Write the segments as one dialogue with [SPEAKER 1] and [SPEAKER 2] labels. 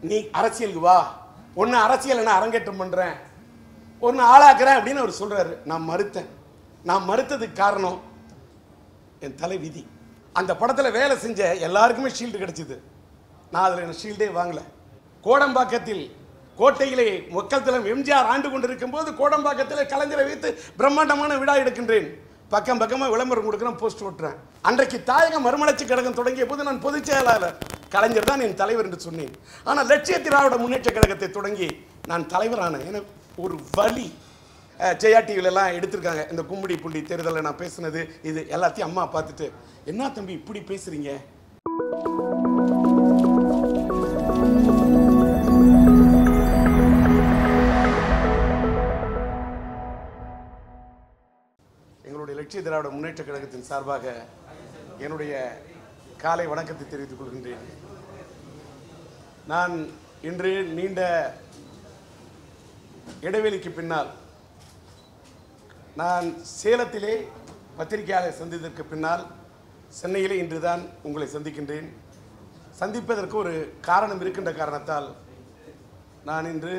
[SPEAKER 1] நீ அரசியலுக்கு வா. ஒன்று அரசியல் நான் அரங்கேற்றம் பண்ணுறேன் ஒன்று ஆளாக்குறேன் அப்படின்னு அவர் சொல்கிறாரு நான் மறுத்தேன். நான் மறுத்ததுக்கு காரணம் என் தலை விதி அந்த படத்தில் வேலை செஞ்ச எல்லாருக்குமே ஷீல்டு கிடச்சிது. நான் அதில் ஷீல்டே வாங்கலை. கோடம்பாக்கத்தில் கோட்டையிலே மக்கள் தலம் எம்ஜிஆர் ஆண்டு கொண்டிருக்கும் போது கோடம்பாக்கத்தில் கலைஞரை வைத்து பிரம்மாண்டமான விழா எடுக்கின்றேன். பக்கம் பக்கமாக விளம்பரம் கொடுக்குறேன் போஸ்ட் ஓட்டுறேன் அன்றைக்கு தாயகம் மறுமலர்ச்சி கழகம் தொடங்கிய போது நான் பொதுச் செயலாளர் கலைஞர் தான் என் தலைவர் என்று சொன்னேன். ஆனால் லட்சிய திராவிட முன்னேற்ற கழகத்தை தொடங்கி நான் தலைவரான என ஒரு வழி ஜெயா டிவிலெலாம் எடுத்திருக்காங்க. இந்த கும்மிடி புள்ளி தேர்தலில் நான் பேசுனது இது எல்லாத்தையும் அம்மா பார்த்துட்டு என்ன தம்பி இப்படி பேசுகிறீங்க வெற்றி திராவிட முன்னேற்ற கழகத்தின் சார்பாக என்னுடைய காலை வணக்கத்தை தெரிவித்துக் கொள்கின்றேன். நான் இன்று நீண்ட இடைவெளிக்கு பின்னால் நான் சேலத்திலே பத்திரிகையாளர் சந்தித்ததற்கு பின்னால் சென்னையிலே இன்றுதான் உங்களை சந்திக்கின்றேன். சந்திப்பதற்கு ஒரு காரணம் இருக்கின்ற காரணத்தால் நான் இன்று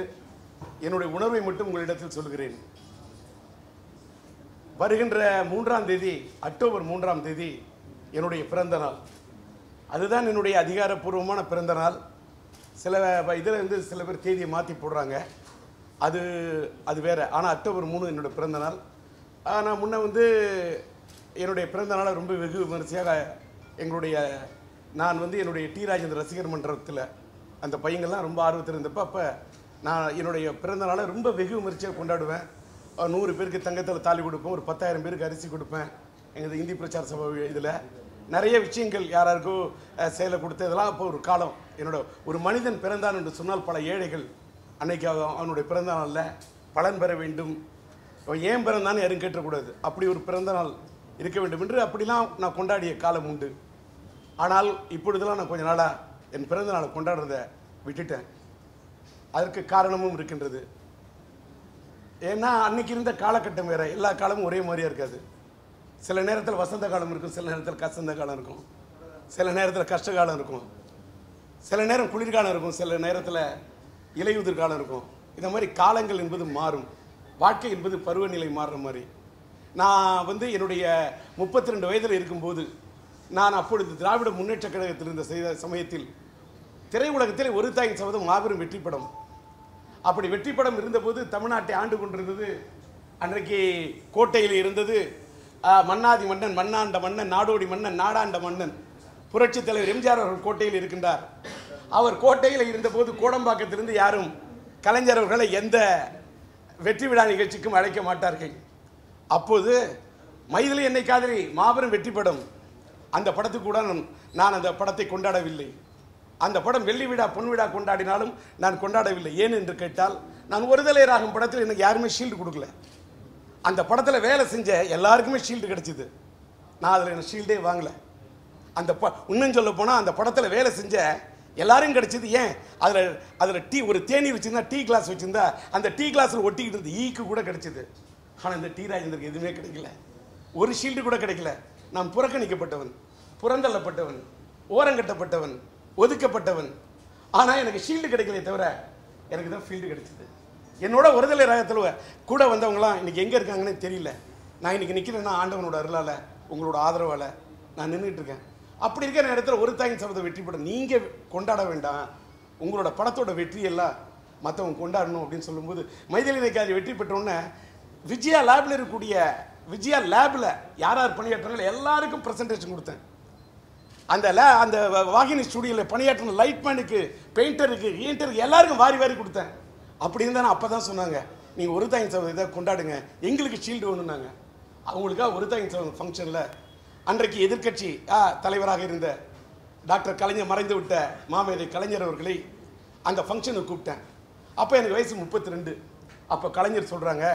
[SPEAKER 1] என்னுடைய உணர்வை மட்டும் உங்களிடத்தில் சொல்கிறேன். வருகின்ற மூன்றாம் தேதி அக்டோபர் மூன்றாம் தேதி என்னுடைய பிறந்த நாள். அதுதான் என்னுடைய அதிகாரப்பூர்வமான பிறந்த நாள். சில இதில் வந்து சில பேர் தேதியை மாற்றி போடுறாங்க. அது அது வேறு. ஆனால் அக்டோபர் மூணு என்னோடய பிறந்த நாள். நான் முன்னே வந்து என்னுடைய பிறந்த நாளை ரொம்ப வெகு விமரிசையாக எங்களுடைய நான் வந்து என்னுடைய டி. ராஜேந்திர ரசிகர் மன்றத்தில் அந்த பையங்கள்லாம் ரொம்ப ஆர்வத்தில் இருந்தப்போ அப்போ நான் என்னுடைய பிறந்த நாளை ரொம்ப வெகு விமரிசையாக கொண்டாடுவேன். நூறு பேருக்கு தங்கத்தில் தாலி கொடுப்பேன் ஒரு பத்தாயிரம் பேருக்கு அரிசி கொடுப்பேன். எங்கள் இந்தி பிரச்சார சபை இதில். நிறைய விஷயங்கள் யாராருக்கோ செயலை கொடுத்து இதெல்லாம் அப்போ ஒரு காலம். என்னோட ஒரு மனிதன் பிறந்தான் என்று சொன்னால் பல ஏழைகள். அன்னைக்கு அவனுடைய பிறந்த நாளில் பலன் பெற வேண்டும். அவன் ஏன் பிறந்தான்னு யாரும் கேட்டக்கூடாது. அப்படி ஒரு பிறந்த நாள் இருக்க வேண்டும் என்று அப்படிலாம் நான் கொண்டாடிய காலம் உண்டு. ஆனால் இப்பொழுதெல்லாம் நான் கொஞ்ச நாளாக என் பிறந்த நாளை கொண்டாடுறதை விட்டுட்டேன். அதற்கு காரணமும் இருக்கின்றது. ஏன்னா அன்னைக்கு இருந்த காலகட்டம் வேற. எல்லா காலமும் ஒரே மாதிரியா இருக்காது. சில நேரத்தில் வசந்த காலம் இருக்கும் சில நேரத்தில் கசந்த காலம் இருக்கும். சில நேரத்தில் கஷ்ட காலம் இருக்கும். சில நேரம் குளிர்காலம் இருக்கும் சில நேரத்தில் இலையுதிர் காலம் இருக்கும். இந்த மாதிரி காலங்கள் என்பது மாறும். வாழ்க்கை என்பது பருவநிலை மாறுற மாதிரி. நான் வந்து என்னுடைய முப்பத்தி ரெண்டு வயதில் இருக்கும்போது நான் அப்பொழுது திராவிட முன்னேற்ற கழகத்தில் இருந்த செய்த சமயத்தில் திரையுலகத்தில் ஒரு தாயின் சபதம் மாபெரும் வெற்றி படம். அப்படி வெற்றி படம் இருந்தபோது தமிழ்நாட்டை ஆண்டு கொண்டிருந்தது. அன்றைக்கு கோட்டையில் இருந்தது. மன்னாதி மன்னன் மன்னாண்ட மன்னன் நாடோடி மன்னன் நாடாண்ட மன்னன். புரட்சித் தலைவர் எம்ஜிஆர் அவர்கள் கோட்டையில் இருக்கின்றார். அவர் கோட்டையில் இருந்தபோது கோடம்பாக்கத்திலிருந்து யாரும் கலைஞர் அவர்களை எந்த வெற்றி விழா நிகழ்ச்சிக்கும் அழைக்க மாட்டார்கள். அப்போது மைதிலி என்னை காதலி மாபெரும் வெற்றி படம். அந்த படத்துக்கு கூட நான் அந்த படத்தை கொண்டாடவில்லை. அந்த படம் வெள்ளி விழா பொன் விழா கொண்டாடினாலும் நான் கொண்டாடவில்லை. ஏன் என்று கேட்டால் நான் ஒருதலை தலையராகும் படத்தில் எனக்கு யாருமே ஷீல்டு கொடுக்கல. அந்த படத்தில் வேலை செஞ்ச எல்லாருக்குமே ஷீல்டு கிடைச்சிது. நான் அதில் எனக்கு ஷீல்டே வாங்கல. அந்த ப இன்னும் சொல்ல போனால் அந்த படத்தில் வேலை செஞ்ச எல்லாரும் கிடச்சிது ஏன்? அதில் அதில் டீ ஒரு தேநீர் வச்சிருந்தா டீ கிளாஸ் வச்சுருந்தா அந்த டீ கிளாஸில் ஒட்டிக்கிட்டு இருந்த ஈக்கு கூட கிடச்சிது. ஆனால் இந்த டி ராஜேந்தருக்கு எதுவுமே கிடைக்கல. ஒரு ஷீல்டு கூட கிடைக்கல. நான் புறக்கணிக்கப்பட்டவன் புறந்தள்ளப்பட்டவன் ஓரங்கட்டப்பட்டவன் ஒதுக்கப்பட்டவன். ஆனால் எனக்கு ஷீல்டு கிடைக்கலையே தவிர எனக்கு தான் ஃபீல்டு கிடைச்சிது. என்னோட ஒருதலை ராகத்தில் கூட வந்தவங்களாம் இன்னைக்கு எங்கே இருக்காங்கன்னு தெரியல. நான் இன்னைக்கு நிற்கிறேன்னா ஆண்டவனோட அருளால் உங்களோட ஆதரவால் நான் நின்றுட்டு இருக்கேன். அப்படி இருக்கிற நேரத்தில் ஒரு தாயின் சபதம் வெற்றி படம் நீங்கள் கொண்டாட வேண்டாம். உங்களோட படத்தோட வெற்றியெல்லாம் மற்றவங்க கொண்டாடணும் அப்படின்னு சொல்லும்போது மைதிலி வெற்றி பெற்றோன்னே விஜயா லேபில் இருக்கக்கூடிய விஜயா லேபில் யார் யார் பணியாற்றாங்களோ எல்லாருக்கும் ப்ரெசன்டேஷன் கொடுத்தேன். அந்த அந்த வாகினி ஸ்டுடியோவில் பணியாற்றின லைட் மேனுக்கு பெயிண்டருக்கு ஈண்டருக்கு எல்லாருக்கும் வாரி வாரி கொடுத்தேன். அப்படி இருந்தால் அப்போ தான் சொன்னாங்க நீங்கள் ஒரு தாயின் சபதம் இதை கொண்டாடுங்க எங்களுக்கு ஷீல்டு வேணும்னாங்க. அவங்களுக்காக ஒரு தாயின் சபதம் ஃபங்க்ஷனில் அன்றைக்கு எதிர்க்கட்சி ஆ, தலைவராக இருந்த டாக்டர் கலைஞர் மறைந்து விட்ட மாமேதை கலைஞர் அவர்களை அந்த ஃபங்க்ஷனுக்கு கூப்பிட்டேன். அப்போ எனக்கு வயசு முப்பத்தி ரெண்டு அப்போ கலைஞர் சொல்கிறாங்க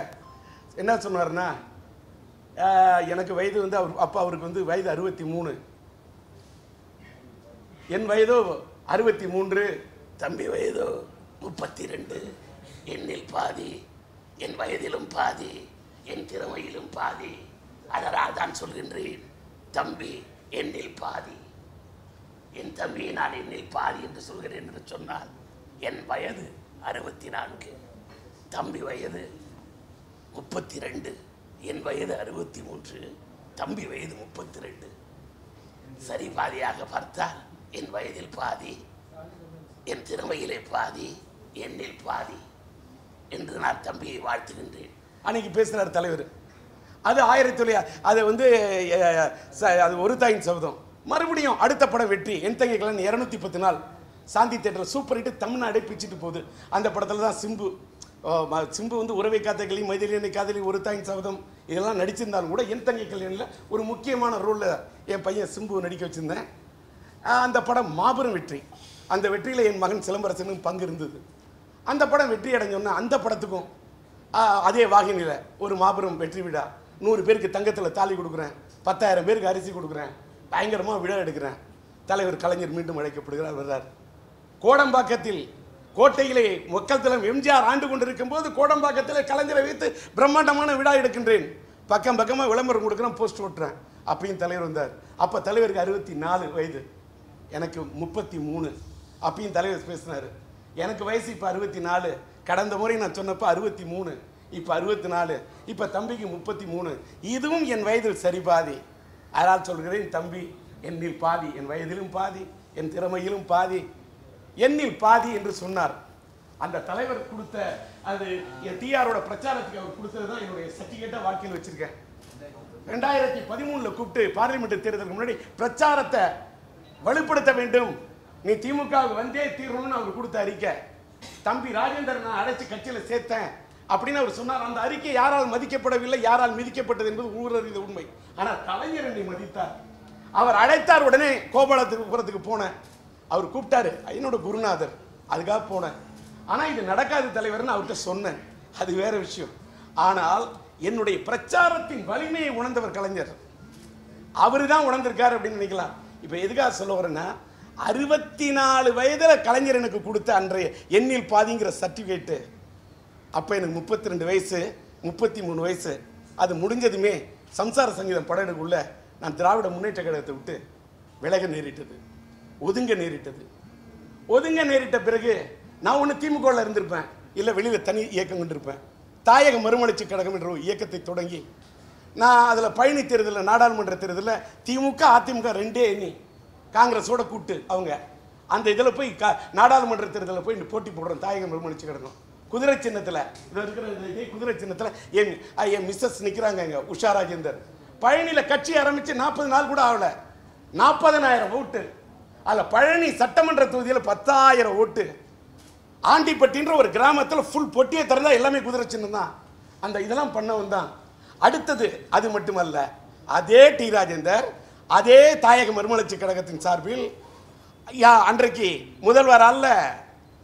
[SPEAKER 1] என்ன சொன்னார்னா எனக்கு வயது வந்து அவர் அப்போ அவருக்கு வந்து வயது அறுபத்தி மூணு. என் வயதோ? அறுபத்தி மூன்று தம்பி வயதோ? முப்பத்தி ரெண்டு என்னில் பாதி என் வயதிலும் பாதி என் திறமையிலும் பாதி. அதனால் தான் சொல்கின்றேன் தம்பி என்னில் பாதி. என் தம்பியை நான் என்னில் பாதி என்று சொல்கிறேன் என்று சொன்னால்
[SPEAKER 2] என் வயது அறுபத்தி நான்கு தம்பி வயது முப்பத்தி ரெண்டு என் வயது அறுபத்தி மூன்று தம்பி வயது முப்பத்தி ரெண்டு சரி பாதியாக பார்த்தால் என் வயதில் பாதி என் திறமையிலே பாதி என்னில் பாதி என்று நான் தம்பியை வாழ்த்துகின்றேன்
[SPEAKER 1] அன்னைக்கு பேசுகிறார் தலைவர். அது ஆயிரத்தி தொள்ளாயிரத்தி அது வந்து ச- அது ஒரு தாயின் சபதம். மறுபடியும் அடுத்த படம் வெற்றி. என் தங்கை இரநூத்தி பத்து நாள். சாந்தி தேட்டரில் சூப்பர் ஹிட் தமிழ்நாடே பிச்சுட்டு போகுது. அந்த படத்தில் தான் சிம்பு சிம்பு வந்து உறவை காத்தகளி மைதிலியனை காதலி ஒரு தாயின் சபதம். இதெல்லாம் நடிச்சிருந்தாலும் கூட என் தங்கை கல்யாணில் ஒரு முக்கியமான ரோலில் என் பையன் சிம்பு நடிக்க வச்சுருந்தேன். அந்த படம் மாபெரும் வெற்றி. அந்த வெற்றியில் என் மகன் சிலம்பரசனும் பங்கு இருந்தது. அந்த படம் வெற்றி அடைஞ்சோன்னா அந்த படத்துக்கும் அதே வாகினியில் ஒரு மாபெரும் வெற்றி விழா. நூறு பேருக்கு தங்கத்தில் தாலி கொடுக்குறேன் பத்தாயிரம் பேருக்கு அரிசி கொடுக்குறேன் பயங்கரமாக விழா எடுக்கிறேன். தலைவர் கலைஞர் மீண்டும் அழைக்கப்படுகிறார் வர்றார். கோடம்பாக்கத்தில் கோட்டையிலே மக்கள் தலம் எம்ஜிஆர் ஆண்டு கொண்டிருக்கும் போது கோடம்பாக்கத்தில் கலைஞரை வைத்து பிரம்மாண்டமான விழா எடுக்கின்றேன். பக்கம் பக்கமாக விளம்பரம் கொடுக்குறேன் போஸ்ட் ஓட்டுறேன். அப்பயும் தலைவர் வந்தார். அப்போ தலைவருக்கு அறுபத்தி நாலு வயது. எனக்கு முப்பத்தி மூணு. அப்பயும் தலைவர் பேசினார். எனக்கு வயசு இப்போ அறுபத்தி நாலு. கடந்த முறை நான் சொன்னப்போ அறுபத்தி மூணு. இப்போ அறுபத்தி நாலு. இப்போ தம்பிக்கு முப்பத்தி மூணு. இதுவும் என் வயதில் சரி பாதி அதனால் சொல்கிறேன் தம்பி என்னில் பாதி. என் வயதிலும் பாதி என் திறமையிலும் பாதி. என்னில் பாதி என்று சொன்னார். அந்த தலைவர் கொடுத்த அது என் டிஆரோட பிரச்சாரத்துக்கு அவர் கொடுத்தது தான் என்னுடைய சர்டிஃபிகேட்டாக வாழ்க்கையில் வச்சிருக்கேன். ரெண்டாயிரத்தி பதிமூணில் கூப்பிட்டு பார்லிமெண்ட் தேர்தலுக்கு முன்னாடி பிரச்சாரத்தை வலுப்படுத்த வேண்டும். நீ திமுகவுக்கு வந்தே தீரணும்னு அவர் கொடுத்த அறிக்கை. தம்பி ராஜேந்தர் நான் அழைச்சி கட்சியில் சேர்த்தேன் அப்படின்னு அவர் சொன்னார். அந்த அறிக்கை யாரால் மதிக்கப்படவில்லை யாரால் மிதிக்கப்பட்டது என்பது ஊரறிந்த உண்மை. ஆனால் கலைஞர் என்னை மதித்தார். அவர் அழைத்தார் உடனே கோபாலத்துக்கு புறத்துக்கு போனேன். அவர் கூப்பிட்டாரு என்னோட குருநாதர் அதுக்காக போனேன். ஆனால் இது நடக்காது தலைவர்னு அவர்கிட்ட சொன்னேன். அது வேற விஷயம். ஆனால் என்னுடைய பிரச்சாரத்தின் வலிமையை உணர்ந்தவர் கலைஞர். அவர் தான் உணர்ந்திருக்கார் அப்படின்னு நினைக்கலாம். இப்போ எதுக்காக சொல்ல வரேன்னா அறுபத்தி நாலு வயதில் கலைஞர் எனக்கு கொடுத்த அன்றைய எண்ணில் பாதிங்கிற சர்டிஃபிகேட்டு. அப்போ எனக்கு முப்பத்தி ரெண்டு வயசு முப்பத்தி மூணு வயசு. அது முடிஞ்சதுமே சம்சார சங்கீதம் படம் நான் திராவிட முன்னேற்ற கழகத்தை விட்டு விலக நேரிட்டது. ஒதுங்க நேரிட்டது. ஒதுங்க நேரிட்ட பிறகு நான் ஒன்று திமுகவில் இருந்திருப்பேன். இல்லை வெளியில் தனி இயக்கம் கொண்டிருப்பேன். தாயக மறுமலர்ச்சி கழகம் என்ற ஒரு இயக்கத்தை தொடங்கி நான் அதில் பழனி தேர்தலில் நாடாளுமன்ற தேர்தலில் திமுக அதிமுக ரெண்டே எண்ணி காங்கிரஸோட கூட்டு அவங்க. அந்த இதில் போய் கா நாடாளுமன்ற தேர்தலில் போய் போட்டி போடுறோம் தாயகம் மறுமலர்ச்சி கிடக்கும். குதிரை சின்னத்தில் இது இருக்கிற இதே குதிரை சின்னத்தில் என் என் மிஸ்ஸஸ் நிற்கிறாங்க இங்கே உஷா ராஜேந்தர். பழனியில் கட்சி ஆரம்பித்து நாற்பது நாள் கூட ஆகலை. நாற்பதனாயிரம் ஓட்டு. அதில் பழனி சட்டமன்ற தொகுதியில் பத்தாயிரம் ஓட்டு. ஆண்டிப்பட்டின்ற ஒரு கிராமத்தில் ஃபுல் பொட்டியை திறந்தால் எல்லாமே குதிரை சின்னம் தான். அந்த இதெல்லாம் பண்ணவன் தான். அடுத்தது அது மட்டுமல்ல அதே டி ராஜேந்தர் அதே தாயக மறுமலர்ச்சி கழகத்தின் சார்பில் யா அன்றைக்கு முதல்வர் அல்ல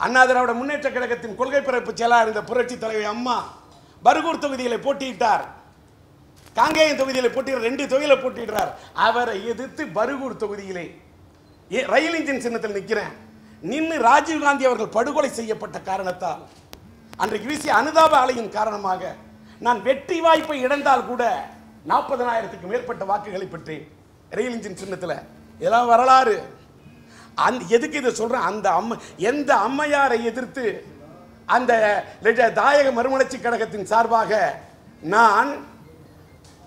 [SPEAKER 1] அண்ணா திராவிட முன்னேற்ற கழகத்தின் கொள்கை பிறப்பு செயலாளர் இருந்த புரட்சி தலைவி அம்மா பர்கூர் தொகுதியில் போட்டியிட்டார். காங்கேயம் தொகுதியில் போட்டியிட ரெண்டு தொகுதியில் போட்டியிடுறார். அவரை எதிர்த்து பருகூர் தொகுதியிலே ஏ- ரயில் இன்ஜின் சின்னத்தில் நிற்கிறேன் நின்று ராஜீவ்காந்தி அவர்கள் படுகொலை செய்யப்பட்ட காரணத்தால் அன்றைக்கு வீசிய அனுதாப ஆலையின் காரணமாக நான் வெற்றி வாய்ப்பை இழந்தால் கூட நாற்பதனாயிரத்துக்கு மேற்பட்ட வாக்குகளை பெற்றேன். ரயில் இன்ஜின் சின்னத்தில். இதெல்லாம் வரலாறு. அந் எதுக்கு இதை சொல்கிறேன் அந்த அம்மை எந்த அம்மையாரை எதிர்த்து அந்த தாயக மறுமலர்ச்சி கழகத்தின் சார்பாக நான்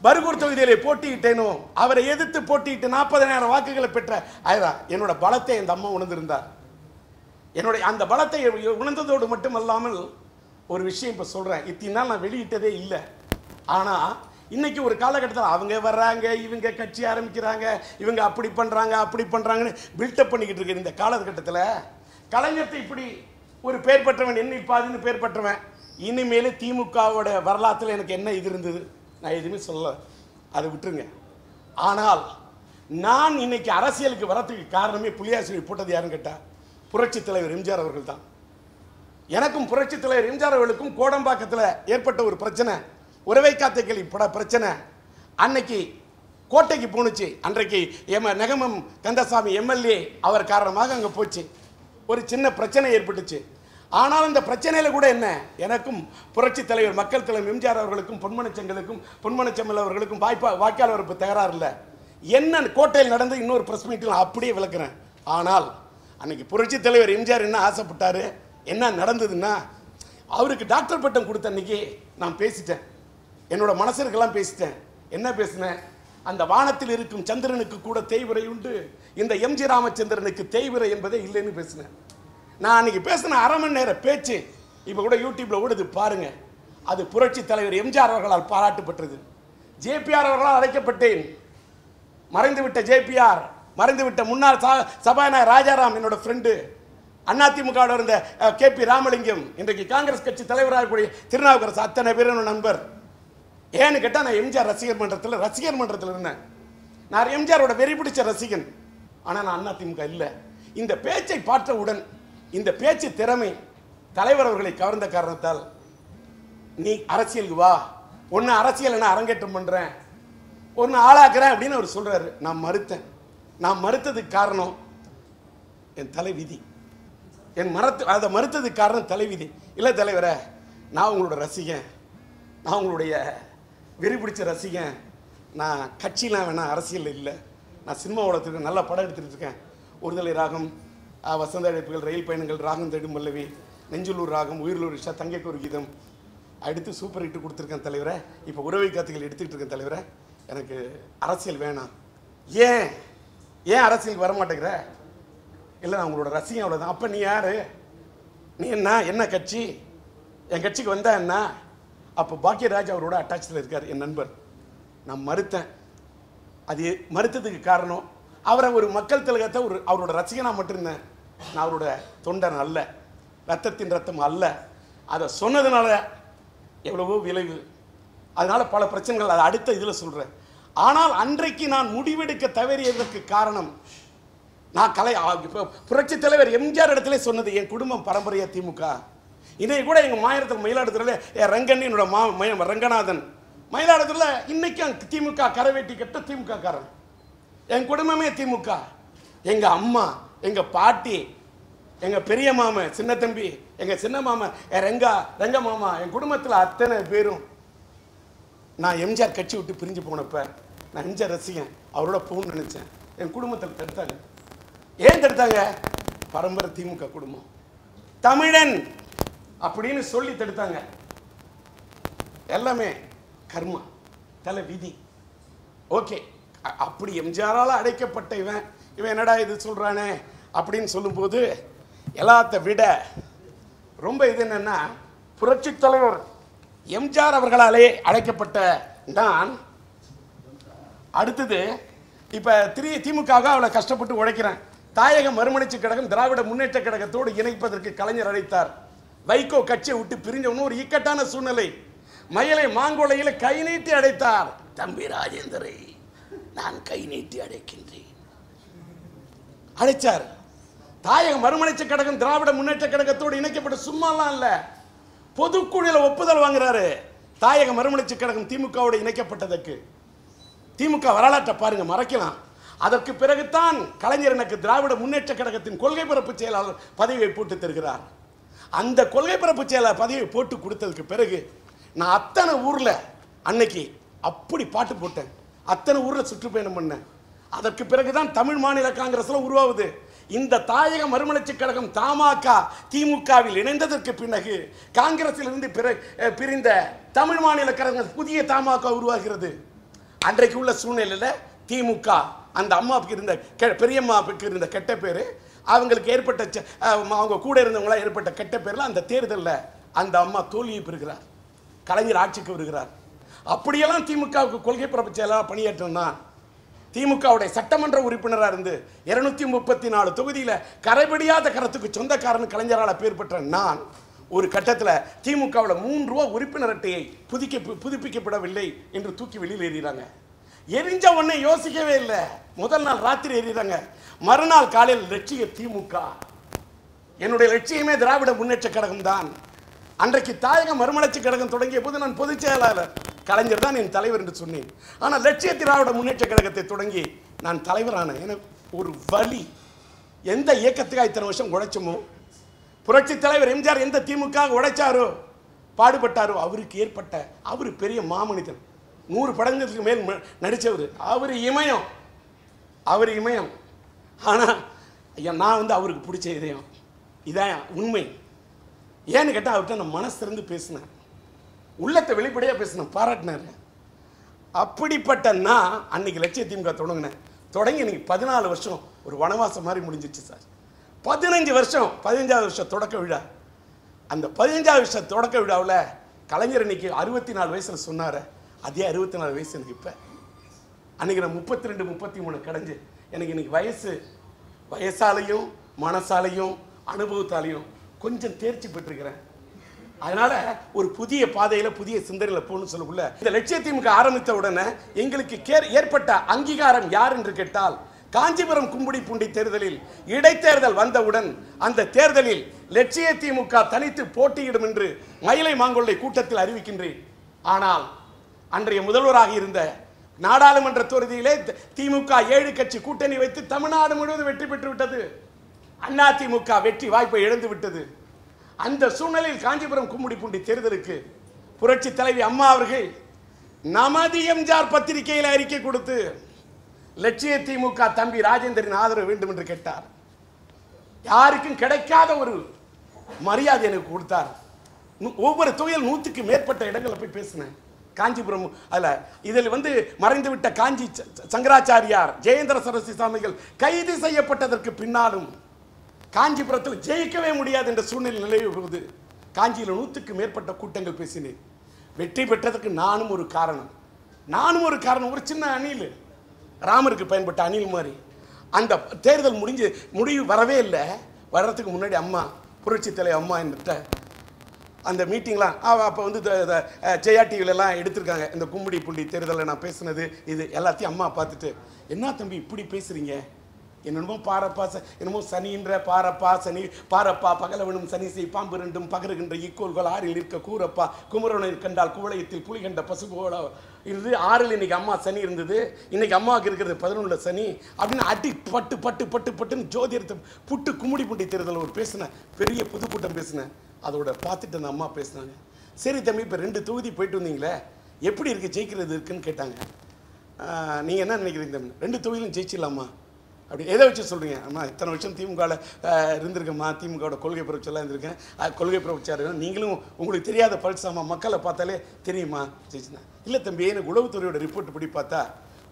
[SPEAKER 1] பருகூர் தொகுதியிலே போட்டியிட்டேனோ அவரை எதிர்த்து போட்டியிட்டு நாற்பதனாயிரம் வாக்குகளை பெற்ற அதுதான் என்னோட பலத்தை இந்த அம்மா உணர்ந்திருந்தார். என்னுடைய அந்த பலத்தை உணர்ந்ததோடு மட்டுமல்லாமல் ஒரு விஷயம் இப்போ சொல்கிறேன் இத்தினால் நான் வெளியிட்டதே இல்லை. ஆனால் இன்னைக்கு ஒரு காலகட்டத்தில் அவங்க வர்றாங்க இவங்க கட்சி ஆரம்பிக்கிறாங்க இவங்க அப்படி பண்ணுறாங்க அப்படி பண்ணுறாங்கன்னு பில்டப் பண்ணிக்கிட்டு இருக்கிற இந்த காலகட்டத்தில் கலைஞர்த்து இப்படி ஒரு பேர் பெற்றவன் என்னை பாதின்னு பேர் பெற்றவன் இனிமேல் திமுகவோட வரலாற்றில் எனக்கு என்ன இது இருந்தது? நான் எதுவுமே சொல்ல அதை விட்டுருங்க. ஆனால் நான் இன்னைக்கு அரசியலுக்கு வரத்துக்கு காரணமே புலியாசிரி போட்டது யாருன்னு கேட்டால் புரட்சித் தலைவர் எம்ஜிஆர் அவர்கள் தான் எனக்கும் புரட்சி தலைவர் எம்ஜிஆர் அவர்களுக்கும் கோடம்பாக்கத்தில் ஏற்பட்ட ஒரு பிரச்சனை உறவை காத்தைகளி பட பிரச்சனை. அன்னைக்கு கோட்டைக்கு போணுச்சு. அன்றைக்கு எம் நெகமம் கந்தசாமி எம்எல்ஏ அவர் காரணமாக அங்கே போச்சு. ஒரு சின்ன பிரச்சனை ஏற்பட்டுச்சு. ஆனால் அந்த பிரச்சனையில் கூட என்ன? எனக்கும் புரட்சி தலைவர் மக்கள் தலைவர் எம்ஜிஆர் அவர்களுக்கும் பொன்மனச்செங்கலுக்கும் பொன்மனச்செம்மல் அவர்களுக்கும் வாய்ப்பா வாய்க்கால் வரப்பு தகராறு இல்லை என்ன கோட்டையில் நடந்து இன்னொரு பிரஸ் மீட்டில் அப்படியே விளக்குறேன். ஆனால் அன்னைக்கு புரட்சி தலைவர் எம்ஜிஆர் என்ன ஆசைப்பட்டாரு? என்ன நடந்ததுன்னா அவருக்கு டாக்டர் பட்டம் கொடுத்த அன்னைக்கு நான் பேசிட்டேன். என்னோட மனசருக்கெல்லாம் பேசிட்டேன். என்ன பேசினேன்? அந்த வானத்தில் இருக்கும் சந்திரனுக்கு கூட தேய்விரை உண்டு இந்த எம்ஜி ராமச்சந்திரனுக்கு தேய்விரை என்பதே இல்லைன்னு பேசினேன். நான் அன்னைக்கு பேசின அரை மணி நேர பேச்சு இப்போ கூட யூடியூப்பில் ஓடுது பாருங்க. அது புரட்சி தலைவர் எம்ஜிஆர் அவர்களால் பாராட்டப்பட்டது. ஜேபிஆர் அவர்களால் அழைக்கப்பட்டேன். மறைந்துவிட்ட ஜேபிஆர் மறைந்துவிட்ட முன்னாள் சபாநாயகர் ராஜாராம் என்னோட ஃப்ரெண்டு அதிமுகவில் இருந்த கே பி ராமலிங்கம் இன்றைக்கு காங்கிரஸ் கட்சி தலைவராக கூடிய திருநாவுக்கரசு அத்தனை பேரும் நண்பர். ஏன்னு கேட்டால் நான் எம்ஜிஆர் ரசிகர் மன்றத்தில் ரசிகர் மன்றத்தில் இருந்தேன். நான் எம்ஜிஆரோட வெறி பிடிச்ச ரசிகன். ஆனால் நான் அதிமுக இல்லை. இந்த பேச்சை பார்த்தவுடன் இந்த பேச்சு திறமை தலைவர் அவர்களை கவர்ந்த காரணத்தால் நீ அரசியலுக்கு வா. ஒன்று அரசியல் என்ன அரங்கேற்றம் பண்ணுறேன் ஒன்று ஆளாக்குறேன் அப்படின்னு அவர் சொல்கிறாரு நான் மறுத்தேன். நான் மறுத்ததுக்கு காரணம் என் தலைவிதி. என் மரத்து அதை மறுத்ததுக்கு காரணம் தலைவிதி. இல்லை தலைவரே நான் உங்களோட ரசிகன். நான் உங்களுடைய வெறி பிடிச்ச ரசிகன். நான் கட்சியெலாம் வேணாம் அரசியல் இல்லை. நான் சினிமா உலகத்துக்கு நல்ல படம் எடுத்துட்டு இருக்கேன். ஒருதலை ராகம் வசந்த அழைப்புகள் ரயில் பயணங்கள் ராகம் தேடும் பல்லவி நெஞ்சலூர் ராகம் உயிர்லூர் இஷா தங்கைக்கு ஒரு கீதம். அடுத்து சூப்பர் ஹிட் கொடுத்துருக்கேன் தலைவரே. இப்போ உறவை காத்துகள் எடுத்துக்கிட்டு இருக்கேன் தலைவரே. எனக்கு அரசியல் வேணாம். ஏன்? ஏன் அரசியலுக்கு வர மாட்டேங்கிற இல்லை நான் உங்களோட ரசிகன் அவ்வளோதான் அப்போ நீ யார்? நீ என்ன? என்ன கட்சி? என் கட்சிக்கு வந்தா என்ன? அப்போ பாக்கியராஜ் அவரோட அட்டாச்சில் இருக்கார் என் நண்பர். நான் மறுத்தேன். அது மறுத்ததுக்கு காரணம் அவரை ஒரு மக்கள் திலகத்தை ஒரு அவரோட ரசிகனாக மட்டும் இருந்தேன். நான் அவரோட தொண்டன் அல்ல. ரத்தத்தின் ரத்தம் அல்ல. அதை சொன்னதுனால எவ்வளவோ விளைவு. அதனால் பல பிரச்சனைகள் அதை அடுத்த இதில் சொல்கிறேன் ஆனால் அன்றைக்கு நான் முடிவெடுக்க தவறியதற்கு காரணம் நான் கலை இப்போ புரட்சி தலைவர் எம்ஜிஆர் இடத்துல சொன்னது என் குடும்பம் பரம்பரையா திமுக. இன்னைக்கு கூட எங்கள் மாநிலத்தில் மயிலாடுதுறையில் என் ரங்கன் என்னோட மா மய- ரங்கநாதன். மயிலாடுதுறையில் இன்னைக்கும் திமுக கரவேட்டி கட்ட திமுக காரன் என் குடும்பமே திமுக. எங்கள் அம்மா எங்கள் பாட்டி எங்கள் பெரிய மாமன் சின்ன தம்பி எங்கள் சின்ன மாமன் என் ரெங்கா ரெங்க மாமா என் குடும்பத்தில் அத்தனை பேரும் நான் எம்ஜிஆர் கட்சி விட்டு பிரிஞ்சு போனப்ப நான் எம்ஜிஆர் ரசிகன் அவரோட போகணும்னு நினச்சேன். என் குடும்பத்தில் தடுத்தாங்க ஏன் தடுத்தாங்க? பரம்பரை திமுக குடும்பம். தமிழன் அப்படின்னு சொல்லி தடுத்தாங்க. எல்லாமே கர்மா தலை விதி. ஓகே அ- அப்படி எம்ஜிஆரால் அடைக்கப்பட்ட இவன் இவன் என்னடா இது சொல்கிறானே அப்படின்னு சொல்லும்போது எல்லாத்த விட ரொம்ப இது என்னென்னா புரட்சித் தலைவர் எம்ஜிஆர் அவர்களாலே அழைக்கப்பட்ட நான் அடுத்தது இப்போ திரு திமுகவுக்கு அவளை கஷ்டப்பட்டு உழைக்கிறேன். தாயக மறுமலர்ச்சி கழகம் திராவிட முன்னேற்ற கழகத்தோடு இணைப்பதற்கு கலைஞர் அழைத்தார். வைகோ கட்சியை விட்டு பிரிஞ்சவனும் ஒரு இக்கட்டான சூழ்நிலை. மயிலை மாங்கோலையில் கை நீட்டி அடைத்தார்.
[SPEAKER 2] தம்பி ராஜேந்தரை நான் கை நீட்டி அடைக்கின்றேன்.
[SPEAKER 1] அழைச்சார். தாயகம் மறுமலர்ச்சி கழகம் திராவிட முன்னேற்ற கழகத்தோடு இணைக்கப்பட்ட சும்மாலாம் இல்ல. பொதுக்குழுல ஒப்புதல் வாங்குறாரு. தாயக மறுமலர்ச்சி கழகம் திமுகவோடு இணைக்கப்பட்டதற்கு. திமுக வரலாற்றை பாருங்க மறைக்கலாம். அதற்கு பிறகுதான் கலைஞர் எனக்கு திராவிட முன்னேற்ற கழகத்தின் கொள்கை பரப்பு செயலாளர் பதவியை போட்டு தருகிறார். அந்த கொள்கை பரப்பு செயலாளர் பதவியை போட்டு கொடுத்ததுக்கு பிறகு நான் அத்தனை ஊரில் அன்னைக்கு அப்படி பாட்டு போட்டேன். அத்தனை ஊரில் சுற்றுப்பயணம் பண்ணேன். அதற்கு பிறகுதான் தமிழ் மாநில காங்கிரஸ்ல உருவாகுது. இந்த தாயக மறுமலர்ச்சி கழகம் தமாக திமுகவில் இணைந்ததற்கு பிறகு காங்கிரஸில் இருந்து பிரிந்த தமிழ் மாநில கழகம் புதிய தமாக உருவாகிறது. அன்றைக்கு உள்ள சூழ்நிலையில் திமுக அந்த அம்மாவுக்கு இருந்த கெ- பெரியம்மாவுக்கு இருந்த கெட்ட பேர் அவங்களுக்கு ஏற்பட்ட அவங்க கூட இருந்தவங்களாம் ஏற்பட்ட கெட்ட பேரில் அந்த தேர்தலில் அந்த அம்மா தோல்வியை பெறுகிறார் கலைஞர் ஆட்சிக்கு வருகிறார். அப்படியெல்லாம் திமுகவுக்கு கொள்கை பரப்பு பணியேற்றோம்னா திமுகவுடைய சட்டமன்ற உறுப்பினராக இருந்து இருநூத்தி முப்பத்தி நாலு தொகுதியில் கரைபடியாத கரத்துக்கு சொந்தக்காரன் கலைஞரால் பேர் பெற்ற நான் ஒரு கட்டத்தில் திமுகவில் மூன்று ரூபா உறுப்பினர் அட்டையை புதுக்க புதுப்பிக்கப்படவில்லை என்று தூக்கி வெளியில் எறிகிறாங்க எரிஞ்ச உடனே யோசிக்கவே இல்லை. முதல் நாள் ராத்திரி எறிகிறாங்க மறுநாள் காலையில் லட்சிய திமுக. என்னுடைய லட்சியமே திராவிட முன்னேற்ற கழகம் தான். அன்றைக்கு தாயக மறுமலர்ச்சி கழகம் தொடங்கிய போது நான் பொதுச் செயலாளர் கலைஞர் தான் என் தலைவர் என்று சொன்னேன். ஆனால் லட்சிய திராவிட முன்னேற்ற கழகத்தை தொடங்கி நான் தலைவரான எனக்கு ஒரு வழி எந்த இயக்கத்துக்காக இத்தனை வருஷம் உழைச்சோமோ? புரட்சி தலைவர் எம்ஜிஆர் எந்த திமுக உழைச்சாரோ? பாடுபட்டாரோ? அவருக்கு ஏற்பட்ட அவர் பெரிய மாமனிதன். நூறு படங்களுக்கு மேல் நடித்தவர் அவர் இமயம். அவர் இமயம். ஆனால் ஐயா நான் வந்து அவருக்கு பிடிச்ச இதயம். இதான் உண்மை. ஏன்னு கேட்டால் அவர்கிட்ட நான் மனசிறந்து பேசினேன். உள்ளத்தை வெளிப்படையாக பேசினேன். பாராட்டினார். அப்படிப்பட்ட நான் அன்னைக்கு லட்சிய திமுக தொடங்கினேன். தொடங்கி இன்னைக்கு பதினாலு வருஷம் ஒரு வனவாசம் மாதிரி முடிஞ்சிச்சு சார். பதினஞ்சு வருஷம் பதினஞ்சாவது வருஷம் தொடக்க விழா. அந்த பதினஞ்சாவது வருஷம் தொடக்க விழாவில் கலைஞர் இன்னைக்கு அறுபத்தி நாலு வயசில் சொன்னார். அதே அறுபத்தி நாலு வயசு எனக்கு இப்போ. அன்றைக்கி நான் முப்பத்தி ரெண்டு முப்பத்தி மூணு கடைஞ்சு எனக்கு இன்றைக்கி வயசு. வயசாலையும் மனசாலையும் அனுபவத்தாலையும் கொஞ்சம் தேர்ச்சி பெற்றிருக்கிறேன். அதனால் ஒரு புதிய பாதையில் புதிய சிந்தனையில் போகணும்னு சொல்லக்குள்ள இந்த லட்சிய திமுக ஆரம்பித்த உடனே எங்களுக்கு கேர் ஏற்பட்ட அங்கீகாரம் யார் என்று கேட்டால் காஞ்சிபுரம் கும்படி பூண்டி தேர்தலில் இடைத்தேர்தல் வந்தவுடன் அந்த தேர்தலில் லட்சிய திமுக தனித்து போட்டியிடும் என்று மயிலை மாங்கொள்ளை கூட்டத்தில் அறிவிக்கின்றேன். ஆனால் அன்றைய முதல்வராக இருந்த நாடாளுமன்ற தொகுதியிலே திமுக ஏழு கட்சி கூட்டணி வைத்து தமிழ்நாடு முழுவதும் வெற்றி பெற்று விட்டது. அண்ணா திமுக வெற்றி வாய்ப்பை இழந்து விட்டது. அந்த சூழ்நிலையில் காஞ்சிபுரம் கும்மிடிப்பூண்டி தேர்தலுக்கு புரட்சி தலைவி அம்மா அவர்கள் நமது எம்ஜிஆர் பத்திரிகையில் அறிக்கை கொடுத்து லட்சிய திமுக தம்பி ராஜேந்திரன் ஆதரவு வேண்டும் என்று கேட்டார். யாருக்கும் கிடைக்காத ஒரு மரியாதை எனக்கு கொடுத்தார். ஒவ்வொரு தொகையில் நூற்றுக்கு மேற்பட்ட இடங்களில் போய் பேசினேன். காஞ்சிபுரம் அதில் இதில் வந்து மறைந்துவிட்ட காஞ்சி ச- சங்கராச்சாரியார் ஜெயேந்திர சரஸ்வதி சாமிகள் கைது செய்யப்பட்டதற்கு பின்னாலும் காஞ்சிபுரத்தில் ஜெயிக்கவே முடியாது என்ற சூழ்நிலை நிலவி போகுது. காஞ்சியில் நூற்றுக்கு மேற்பட்ட கூட்டங்கள் பேசினேன். வெற்றி பெற்றதற்கு நானும் ஒரு காரணம். நானும் ஒரு காரணம் ஒரு சின்ன அணில். ராமருக்கு பயன்பட்ட அணில் மாதிரி. அந்த தேர்தல் முடிஞ்சு முடிவு வரவே இல்லை. வர்றதுக்கு முன்னாடி அம்மா புரட்சி தலை அம்மா என்கிட்ட அந்த மீட்டிங்லாம் அப்போ வந்து ஜெயா டிவிலெலாம் எடுத்திருக்காங்க. இந்த கும்படி புள்ளி தேர்தலில் நான் பேசுனது இது எல்லாத்தையும் அம்மா பார்த்துட்டு என்ன தம்பி இப்படி பேசுறீங்க? என்னமோ பாரப்பா ச என்னமோ சனின்ற பாரப்பா சனி பாரப்பா பகலவனும் சனி செய் பாம்பு ரெண்டும் பகருகின்ற இக்கோள்கள் ஆறில் இருக்க கூரப்பா. குமரனை கண்டால் குவளையத்தில் புலிகண்ட பசு போல இருந்து ஆறில் இன்னைக்கு அம்மா சனி இருந்தது. இன்னைக்கு அம்மாவுக்கு இருக்கிறது பதினொன்றில் சனி. அப்படின்னு அடி பட்டு பட்டு பட்டு பட்டுன்னு ஜோதிடத்தை புட்டு கும்முடி புண்டி தேர்தல் ஒரு பேசினேன் பெரிய பொதுக்கூட்டம் பேசினேன் அதோட பார்த்துட்டு அந்த அம்மா பேசினாங்க. சரி தம்பி இப்போ ரெண்டு தொகுதி போயிட்டு வந்தீங்களே எப்படி இருக்கு ஜெயிக்கிறது இருக்குன்னு கேட்டாங்க. நீங்கள் என்ன நினைக்கிறீங்க தம்பி? ரெண்டு தொகுதியிலும் ஜெயிச்சிடலாமா? அப்படி எதை வச்சு சொல்கிறீங்க அம்மா இத்தனை வருஷம் திமுகவில் இருந்திருக்கம்மா திமுகவோட கொள்கை பிரச்சாரம் இருந்திருக்கேன். கொள்கை பிரச்சாரம் நீங்களும் உங்களுக்கு தெரியாத பல்சாமா மக்களை பார்த்தாலே தெரியுமா? ஜெயிச்சுனா. இல்லை தம்பி எனக்கு உளவுத்துறையோட ரிப்போர்ட் படி பார்த்தா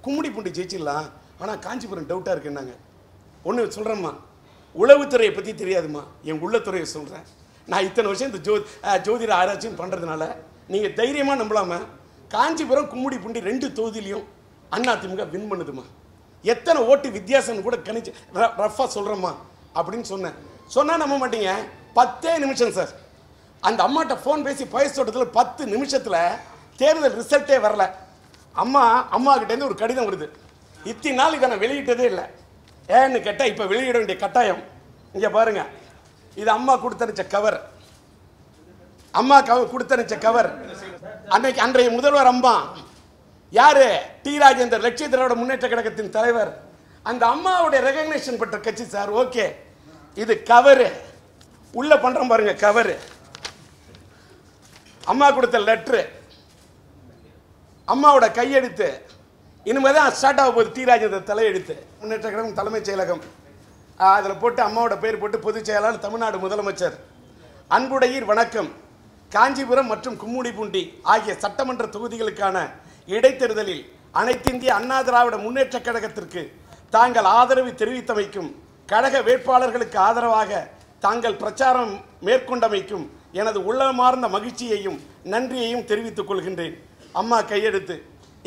[SPEAKER 1] கும்மிடி பூண்டி ஜெயிச்சிடலாம் ஆனால் காஞ்சிபுரம் டவுட்டாக இருக்குன்னாங்க. ஒன்று சொல்கிறேம்மா உளவுத்துறையை பற்றி தெரியாதும்மா என் உள்ளத்துறையை சொல்கிறேன் நான் இத்தனை வருஷம் இந்த ஜோ ஜோதிட ஆராய்ச்சியும் பண்ணுறதுனால நீங்கள் தைரியமாக நம்பலாமா. காஞ்சிபுரம் கும்முடி புண்டி ரெண்டு தொகுதியிலையும் அண்ணா திமுக வின் பண்ணுதுமா? எத்தனை ஓட்டு வித்தியாசம்னு கூட கணிச்சு ரஃபாக சொல்கிறோம்மா அப்படின்னு சொன்னேன். சொன்னால் நம்ப மாட்டீங்க. பத்தே நிமிஷம் சார். அந்த அம்மாட்ட ஃபோன் பேசி பயசு தோட்டத்தில் பத்து நிமிஷத்தில் தேர்தல் ரிசல்ட்டே வரல. அம்மா அம்மா கிட்டேருந்து ஒரு கடிதம் வருது. இத்தனை நாள் இதை நான் வெளியிட்டதே இல்லை. ஏன்னு கேட்டால் இப்போ வெளியிட வேண்டிய கட்டாயம். இங்கே பாருங்கள் இது அம்மா கொடுத்தனுச்ச கவர் அம்மா கவர் கொடுத்தனுச்ச கவர் அன்னைக்கு அன்றைய முதல்வர் அம்மா. யாரு? டி. ராஜேந்தர் லட்சிய திராவிட முன்னேற்ற கழகத்தின் தலைவர். அந்த அம்மாவுடைய ரெகக்னேஷன் பெற்ற கட்சி சார் ஓகே. இது கவரு உள்ள பண்றோம் பாருங்க கவரு அம்மா கொடுத்த லெட்ரு அம்மாவோட கையெழுத்து. இனிமேதான் ஸ்டார்ட் ஆக போகுது டி. ராஜேந்தர் தலையெழுத்து. முன்னேற்ற கழகம் தலைமைச் செயலகம். அதில் போட்டு அம்மாவோட பேர் போட்டு பொதுச் செயலாளர் தமிழ்நாடு முதலமைச்சர். அன்புடையீர் வணக்கம். காஞ்சிபுரம் மற்றும் கும்முடிப்பூண்டி ஆகிய சட்டமன்ற தொகுதிகளுக்கான இடைத்தேர்தலில் அனைத்திந்திய அண்ணா திராவிட முன்னேற்ற கழகத்திற்கு தாங்கள் ஆதரவு தெரிவித்தமைக்கும் கழக வேட்பாளர்களுக்கு ஆதரவாக தாங்கள் பிரச்சாரம் மேற்கொண்டமைக்கும் எனது உள்ளமார்ந்த மகிழ்ச்சியையும் நன்றியையும் தெரிவித்துக் கொள்கின்றேன். அம்மா கையெழுத்து.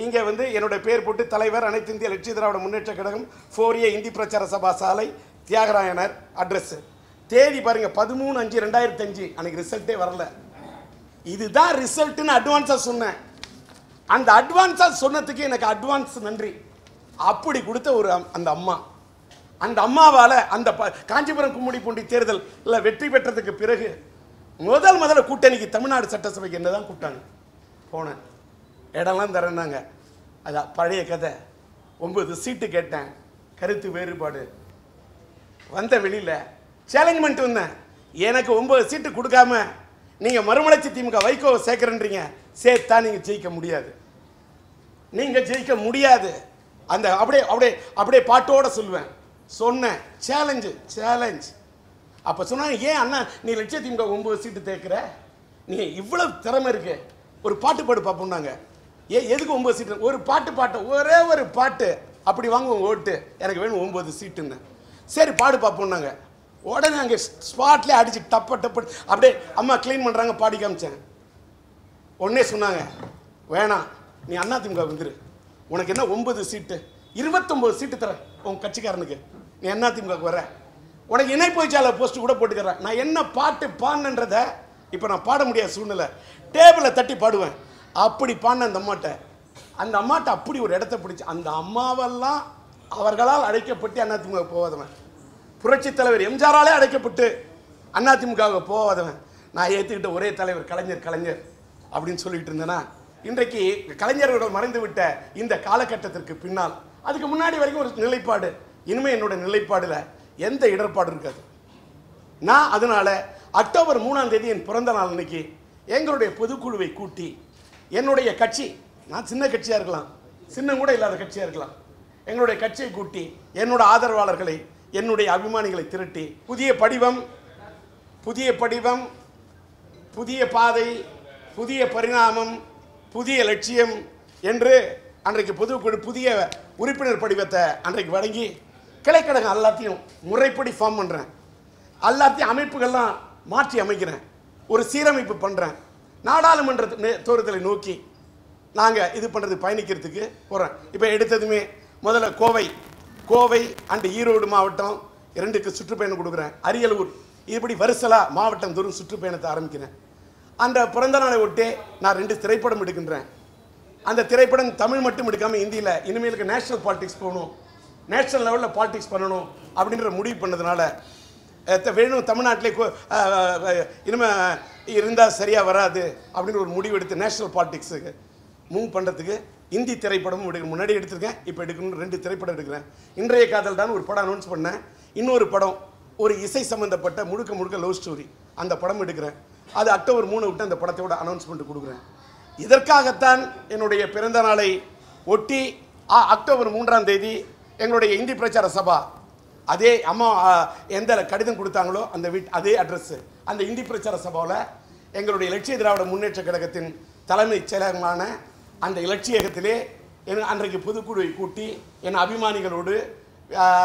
[SPEAKER 1] இங்கே வந்து என்னுடைய பேர் போட்டு தலைவர் அனைத்து இந்திய லட்சிய திராவிட முன்னேற்ற கழகம் ஃபோர் ஏ இந்தி பிரச்சார சபா சாலை தியாகராயனர் அட்ரஸ்ஸு தேதி பாருங்க பதிமூணு அஞ்சு ரெண்டாயிரத்தி அஞ்சு அன்னைக்கு ரிசல்ட்டே வரல. இதுதான் ரிசல்ட்னு அட்வான்ஸாக சொன்னேன். அந்த அட்வான்ஸாக சொன்னதுக்கு எனக்கு அட்வான்ஸ் நன்றி. அப்படி கொடுத்த ஒரு அம்- அந்த அம்மா. அந்த அம்மாவால் அந்த ப காஞ்சிபுரம் கும்முடி பூண்டி தேர்தலில் வெற்றி பெற்றதுக்கு பிறகு முதல் முதல்ல கூட்டணிக்கு தமிழ்நாடு சட்டசபைக்கு என்ன தான் கூப்பிட்டாங்க. போனேன். இடம்லாம் தரேன்னாங்க. அதான் பழைய கதை. ஒன்பது சீட்டு கேட்டேன். கருத்து வேறுபாடு. வந்த வெளியில் சேலஞ்ச் பண்ணிட்டு வந்தேன். எனக்கு ஒன்பது சீட்டு கொடுக்காம நீங்கள் மறுமலர்ச்சி திமுக வைகோவை சேர்க்குறன்றீங்க. சேர்த்தா நீங்கள் ஜெயிக்க முடியாது. நீங்கள் ஜெயிக்க முடியாது. அந்த அப்படியே அப்படியே அப்படியே பாட்டோட சொல்லுவேன். சொன்னேன் சேலஞ்சு சேலஞ்ச் அப்போ சொன்னாங்க ஏன் அண்ணா நீ லட்சிய திமுக ஒன்பது சீட்டு தேக்குற? நீ இவ்வளவு திறமை இருக்கு. ஒரு பாட்டு பாடு பார்ப்போம்னாங்க ஏ எதுக்கு ஒன்பது சீட்டு ஒரு பாட்டு பாட்டு ஒரே ஒரு பாட்டு. அப்படி வாங்குவோம் ஓட்டு. எனக்கு வேணும் ஒன்பது சீட்டுன்னு சரி பாடு பார்ப்போம்னாங்க உடனே அங்கே ஸ்பாட்லேயே அடிச்சு டப்ப டப்பு அப்படியே அம்மா க்ளீன் பண்ணுறாங்க பாடி காமிச்சேன். உடனே சொன்னாங்க வேணாம் நீ அண்ணா திமுக வந்துரு. உனக்கு என்ன ஒன்பது சீட்டு? இருபத்தொம்பது சீட்டு தரேன் உன் கட்சிக்காரனுக்கு. நீ அண்ணா திமுக வர. உனக்கு இணை பொய்ச்சாளர் போஸ்ட் கூட போட்டுக்கிறேன் நான் என்ன பாட்டு பாடினன்றத இப்போ நான் பாட முடியாத சூழ்நிலை. டேபிளை தட்டி பாடுவேன். அப்படி பாடின அந்த அம்மாட்ட அந்த அம்மாட்ட அப்படி ஒரு இடத்த பிடிச்சி அந்த அம்மாவெல்லாம் அவர்களால் அழைக்கப்பட்டு அதிமுக திமுக போகாதவன். புரட்சித் தலைவர் எம்ஜிஆராலே அழைக்கப்பட்டு அதிமுகவுக்கு போவாதவன் நான் ஏற்றுக்கிட்ட ஒரே தலைவர் கலைஞர் கலைஞர் அப்படின்னு சொல்லிட்டு இருந்தேன்னா இன்றைக்கு கலைஞர்கள் மறைந்துவிட்ட இந்த காலகட்டத்திற்கு பின்னால் அதுக்கு முன்னாடி வரைக்கும் ஒரு நிலைப்பாடு இனிமேல் என்னோட நிலைப்பாடில் எந்த இடர்பாடு இருக்காது. நான் அதனால் அக்டோபர் மூணாம் தேதி என் பிறந்த நாள் அன்னைக்கு எங்களுடைய பொதுக்குழுவை கூட்டி என்னுடைய கட்சி நான் சின்ன கட்சியாக இருக்கலாம் சின்ன கூட இல்லாத கட்சியாக இருக்கலாம் எங்களுடைய கட்சியை கூட்டி என்னோட ஆதரவாளர்களை என்னுடைய அபிமானிகளை திரட்டி புதிய படிவம் புதிய படிவம் புதிய பாதை புதிய பரிணாமம் புதிய லட்சியம் என்று அன்றைக்கு பொதுக்குழு புதிய உறுப்பினர் படிவத்தை அன்றைக்கு வழங்கி கிளைக்கழகம் எல்லாத்தையும் முறைப்படி ஃபார்ம் பண்ணுறேன் எல்லாத்தையும் அமைப்புகள்லாம் மாற்றி அமைக்கிறேன். ஒரு சீரமைப்பு பண்ணுறேன் நாடாளுமன்ற நே- நோக்கி நாங்கள் இது பண்ணுறது பயணிக்கிறதுக்கு போகிறோம் இப்போ எடுத்ததுமே முதல்ல கோவை. கோவை அண்ட் ஈரோடு மாவட்டம் இரண்டுக்கு சுற்றுப்பயணம் கொடுக்குறேன். அரியலூர். இப்படி வரிசலாக மாவட்டம் தோறும் சுற்றுப்பயணத்தை ஆரம்பிக்கிறேன். அந்த பிறந்த நாளை ஒட்டே நான் ரெண்டு திரைப்படம் எடுக்கின்றேன். அந்த திரைப்படம் தமிழ் மட்டும் எடுக்காமல் இந்தியில் இனிமேலுக்கு நேஷனல் பாலிடிக்ஸ் போகணும். நேஷனல் லெவலில் பாலிடிக்ஸ் பண்ணணும் அப்படின்ற முடிவு பண்ணதுனால வேணும் தமிழ்நாட்டிலே இனிமேல் இருந்தால் சரியாக வராது அப்படின்னு ஒரு முடிவு எடுத்து நேஷனல் பாலிடிக்ஸுக்கு மூவ் பண்ணுறதுக்கு இந்தி திரைப்படமும் எடுக்க முன்னாடி எடுத்திருக்கேன் இப்போ எடுக்கணும்னு ரெண்டு திரைப்படம் எடுக்கிறேன். இன்றைய காதல் தான் ஒரு படம் அனௌன்ஸ் பண்ணேன். இன்னொரு படம் ஒரு இசை சம்மந்தப்பட்ட முழுக்க முழுக்க லவ் ஸ்டோரி அந்த படம் எடுக்கிறேன். அது அக்டோபர் மூணு விட்டு அந்த படத்தோட அனௌன்ஸ்மெண்ட் கொடுக்குறேன். இதற்காகத்தான் என்னுடைய பிறந்த நாளை ஒட்டி அ- அக்டோபர் மூன்றாம் தேதி எங்களுடைய இந்தி பிரச்சார சபா. அதே அம்மா எந்த கடிதம் கொடுத்தாங்களோ அந்த வீட் அதே அட்ரஸ்ஸு அந்த இந்தி பிரச்சார சபாவில் எங்களுடைய லட்சிய திராவிட முன்னேற்ற கழகத்தின் தலைமைச் செயலகமான அந்த இலட்சியகத்திலே என் அன்றைக்கு பொதுக்குழுவை கூட்டி என் அபிமானிகளோடு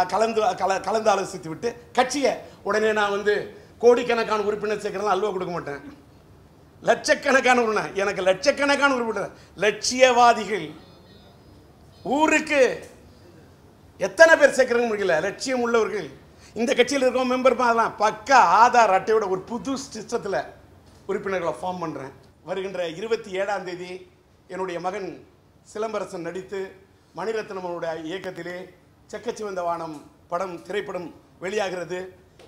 [SPEAKER 1] கலந்து கல கலந்து ஆலோசித்து விட்டு கட்சியை உடனே நான் வந்து கோடிக்கணக்கான உறுப்பினர் சேர்க்கிறதெல்லாம் அல்வா கொடுக்க மாட்டேன். லட்சக்கணக்கான உறுப்பினர். எனக்கு லட்சக்கணக்கான உறுப்பினர். லட்சியவாதிகள். ஊருக்கு எத்தனை பேர் சேர்க்கறங்க முடியல. லட்சியம் உள்ளவர்கள். இந்த கட்சியில் இருக்கவங்க மெம்பர் அதெல்லாம் பக்கா ஆதார் அட்டையோட ஒரு புது சிஸ்டத்தில் உறுப்பினர்களை ஃபார்ம் பண்ணுறேன் வருகின்ற இருபத்தி ஏழாம் தேதி என்னுடைய மகன் சிலம்பரசன் நடித்து மணிரத்னம் அவருடைய இயக்கத்திலே செக்கச்சிவந்த வானம் படம் திரைப்படம் வெளியாகிறது.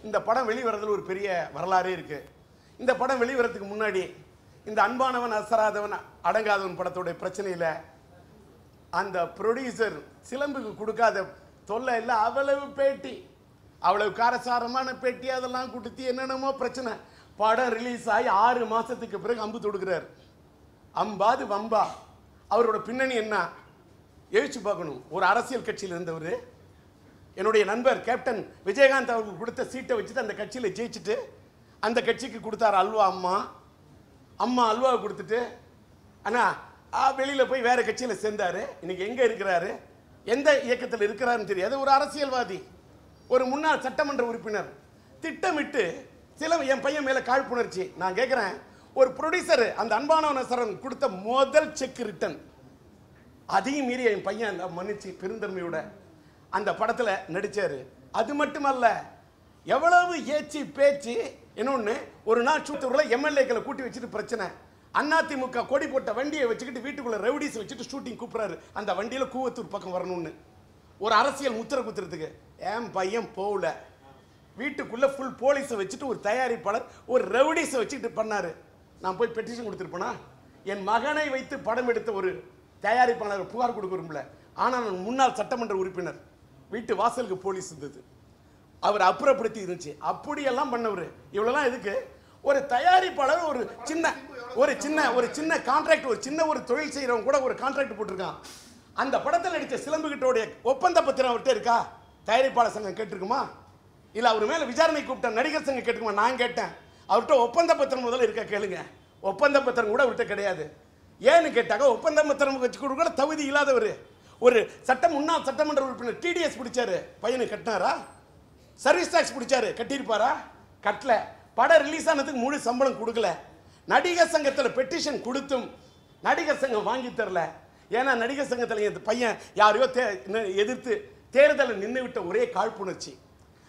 [SPEAKER 1] இந்த படம் வெளிவரதில் ஒரு பெரிய வரலாறே இருக்குது இந்த படம் வெளிவரத்துக்கு முன்னாடி இந்த அன்பானவன் அசராதவன் அடங்காதவன் படத்தோடைய பிரச்சனையில் அந்த ப்ரொடியூசர் சிலம்புக்கு கொடுக்காத தொல்லை இல்லை அவ்வளவு பேட்டி. அவ்வளவு காரசாரமான பேட்டி அதெல்லாம் கொடுத்து என்னென்னமோ பிரச்சனை. படம் ரிலீஸ் ஆகி ஆறு மாதத்துக்கு பிறகு அம்பு தொடுக்கிறார். அம்பாது வம்பா. அவரோட பின்னணி என்ன? எழுச்சி பார்க்கணும். ஒரு அரசியல் கட்சியில் இருந்தவர். என்னுடைய நண்பர் கேப்டன் விஜயகாந்த் அவருக்கு கொடுத்த சீட்டை வச்சுட்டு அந்த கட்சியில் ஜெயிச்சுட்டு அந்த கட்சிக்கு கொடுத்தார் அல்வா அம்மா. அம்மா அல்வாவை கொடுத்துட்டு அண்ணா வெளியில் போய் வேறு கட்சியில் சேர்ந்தார். இன்றைக்கி எங்கே இருக்கிறாரு? எந்த இயக்கத்தில் இருக்கிறாருன்னு தெரியாது. ஒரு அரசியல்வாதி. ஒரு முன்னாள் சட்டமன்ற உறுப்பினர். திட்டமிட்டு சில என் பையன் மேலே காழ்ப்புணர்ச்சி. நான் கேட்குறேன் ஒரு ப்ரொடியூசர் அந்த அன்பானவன சரண் கொடுத்த முதல் செக் ரிட்டன் அதையும் மீறி என் பையன் அந்த மன்னிச்சு பெருந்தன்மையோட அந்த படத்தில் நடித்தார் அது மட்டுமல்ல எவ்வளவு ஏச்சு பேச்சு இன்னொன்று ஒரு நாள் சூத்தூரில் எம்எல்ஏக்களை கூட்டி வச்சுட்டு பிரச்சனை. அதிமுக கொடி போட்ட வண்டியை வச்சுக்கிட்டு வீட்டுக்குள்ளே ரவுடிஸ் வச்சுட்டு ஷூட்டிங் கூப்பிடுறாரு. அந்த வண்டியில் கூவத்தூர் பக்கம் வரணும்னு. ஒரு அரசியல் முத்திர குத்துறதுக்கு. என் பையன் போகல. வீட்டுக்குள்ளே ஃபுல் போலீஸை வச்சுட்டு ஒரு தயாரிப்பாளர் ஒரு ரவுடிஸை வச்சுக்கிட்டு பண்ணார். நான் போய் பெட்டிஷன் கொடுத்துருப்பேனா? என் மகனை வைத்து படம் எடுத்த ஒரு தயாரிப்பாளர் புகார் கொடுக்குறோம்ல ஆனால் நான் முன்னாள் சட்டமன்ற உறுப்பினர். வீட்டு வாசலுக்கு போலீஸ் இருந்தது. அவர் அப்புறப்படுத்தி இருந்துச்சு. அப்படியெல்லாம் பண்ணவர். இவ்வளோலாம் எதுக்கு? ஒரு தயாரிப்பாளர் ஒரு சின்ன ஒரு சின்ன ஒரு சின்ன கான்ட்ராக்ட் ஒரு சின்ன ஒரு தொழில் செய்கிறவங்க கூட ஒரு கான்ட்ராக்ட் போட்டிருக்கான். அந்த படத்தில் நடித்த சிலம்புகிட்டோடைய ஒப்பந்த பத்திரம் அவர்கிட்ட இருக்கா? தயாரிப்பாளர் சங்கம் கேட்டிருக்குமா? இல்லை அவர் மேலே விசாரணை கூப்பிட்ட நடிகர் சங்கம் கேட்டுக்குமா நான் கேட்டேன். அவர்கிட்ட ஒப்பந்த பத்திரம் முதல்ல இருக்க கேளுங்க. ஒப்பந்த பத்திரம் கூட அவர்கிட்ட கிடையாது. ஏன்னு கேட்டாக்க ஒப்பந்த பத்திரம் வச்சு கூட தகுதி இல்லாதவர். ஒரு சட்டம் முன்னாள் சட்டமன்ற உறுப்பினர் டிடிஎஸ் பிடிச்சாரு. பையனு கட்டினாரா? Service tax பிடிச்சாரு. கட்டியிருப்பாரா? கட்டல. படம் ரிலீஸ் ஆனதுக்கு முழு சம்பளம் கொடுக்கல. நடிகர் சங்கத்தில் பெட்டிஷன் கொடுத்தும் நடிகர் சங்கம் வாங்கி தரல. ஏன்னா நடிகர் சங்கத்தில் என் பையன் யாரையோ தே ந- எதிர்த்து தேர்தலில் நின்று விட்ட ஒரே காழ்ப்புணர்ச்சி.